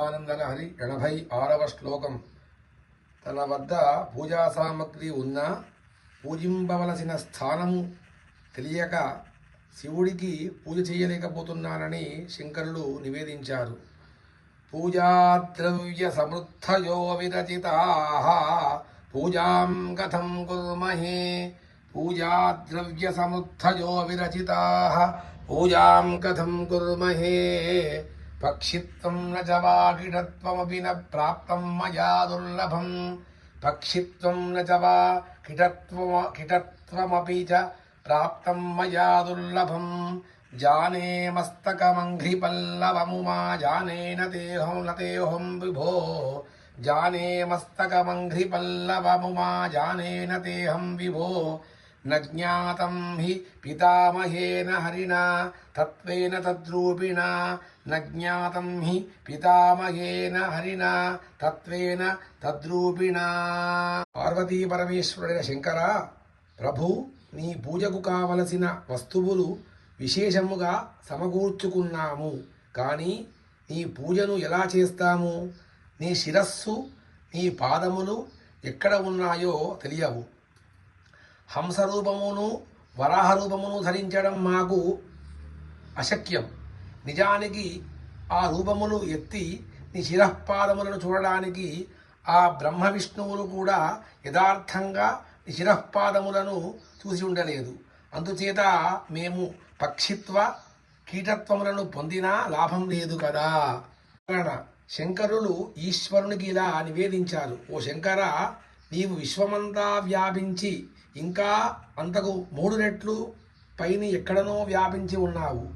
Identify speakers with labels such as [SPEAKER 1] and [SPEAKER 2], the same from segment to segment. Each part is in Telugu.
[SPEAKER 1] ఆనందలహరి ఎనభై ఆరవ శ్లోకం. తన వద్ద పూజా సామగ్రి ఉన్నా పూజింపవలసిన స్థానము తెలియక శివుడికి పూజ చేయలేకపోతున్నానని శంకరులు నివేదించారు. పూజాద్రవ్య సమృద్ధయో విరచితా. పూజాం కథం కుర్మహే. పూజాద్రవ్య సమృద్ధయో విరచితా. పూజాం కథం కుర్మహే. भक्षिप्तुं न च न प्राप्तं मया दुर्लभम्। भक्षिप्तुं न च वा किटत्वम किटत्वमपि च प्राप्तं मया दुर्लभम्। जाने मस्तकमङ्घ्रिपल्लवमुमा जानेन तेऽहं न तेऽहं विभो। जाने मस्तकमङ्घ्रिपल्लवमुमा जानेन देहं विभो। न ज्ञातं हि पितामहेन हरिणा तत्त्वेन तद्रूपिणा न ज्ञातं हि పితామహేన హరిణ తత్వేన తద్రూపిణా పార్వతీ పరమేశ్వరుడైన శంకర ప్రభు నీ పూజకు కావలసిన వస్తువులు విశేషముగా సమకూర్చుకున్నాము కానీ నీ పూజను ఎలా చేస్తాము నీ శిరస్సు నీ పాదములు ఎక్కడ ఉన్నాయో తెలియవు హంసరూపమును వరాహ రూపమును ధరించడం మాకు అశక్యం. నిజానికి ఆ రూపములు ఎత్తి నీ శిరఃపాదములను చూడడానికి ఆ బ్రహ్మ విష్ణువులు కూడా యథార్థంగా నీ శిరఃపాదములను చూసి ఉండలేదు. అందుచేత మేము పక్షిత్వ కీటత్వములను పొందినా లాభం లేదు కదా. శంకరులు ఈశ్వరునికి ఇలా నివేదించారు. ఓ శంకర నీవు విశ్వమంతా వ్యాపించి ఇంకా అంతకు మూడు రెట్లు పైన ఎక్కడనో వ్యాపించి ఉన్నావు.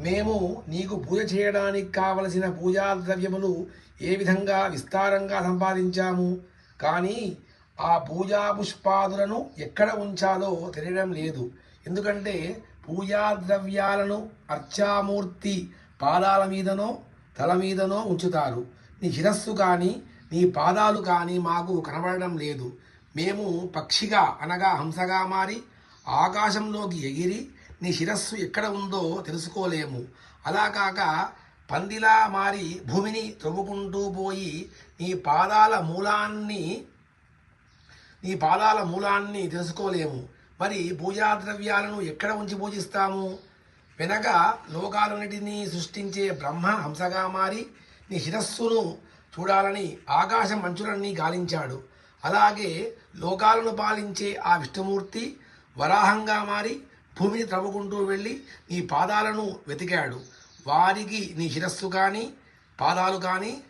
[SPEAKER 1] మేము నీకు పూజ చేయడానికి కావలసిన పూజా ద్రవ్యములు ఏ విధంగా విస్తారంగా సంపాదించాము? కానీ ఆ పూజా పుష్పాదులను ఎక్కడ ఉంచాలో తెలియడం లేదు. ఎందుకంటే పూజా ద్రవ్యాలను అర్చామూర్తి పాదాల మీదనో తల మీదనో ఉంచుతారు. నీ శిరస్సు కానీ నీ పాదాలు కానీ మాకు కనబడడం లేదు. మేము పక్షిగా అనగా హంసగా మారి ఆకాశంలోకి ఎగిరి నీ శిరస్సు ఎక్కడ ఉందో తెలుసుకోలేము. అలా కాక పందిలా మారి భూమిని త్రవ్వుకుంటూ పోయి నీ పాదాల మూలాన్ని నీ పాదాల మూలాన్ని తెలుసుకోలేము. మరి పూజా ద్రవ్యాలను ఎక్కడ ఉంచి పూజిస్తాము? వెనక లోకాలన్నిటినీ సృష్టించే బ్రహ్మ హంసగా మారి నీ శిరస్సును చూడాలని ఆకాశం అంచులన్నీ గాలించాడు. అలాగే లోకాలను పాలించే ఆ విష్ణుమూర్తి వరాహంగా మారి భూమిని త్రవ్వుకుంటూ వెళ్ళి నీ పాదాలను వెతికాడు. వారికి నీ శిరస్సు కానీ పాదాలు కానీ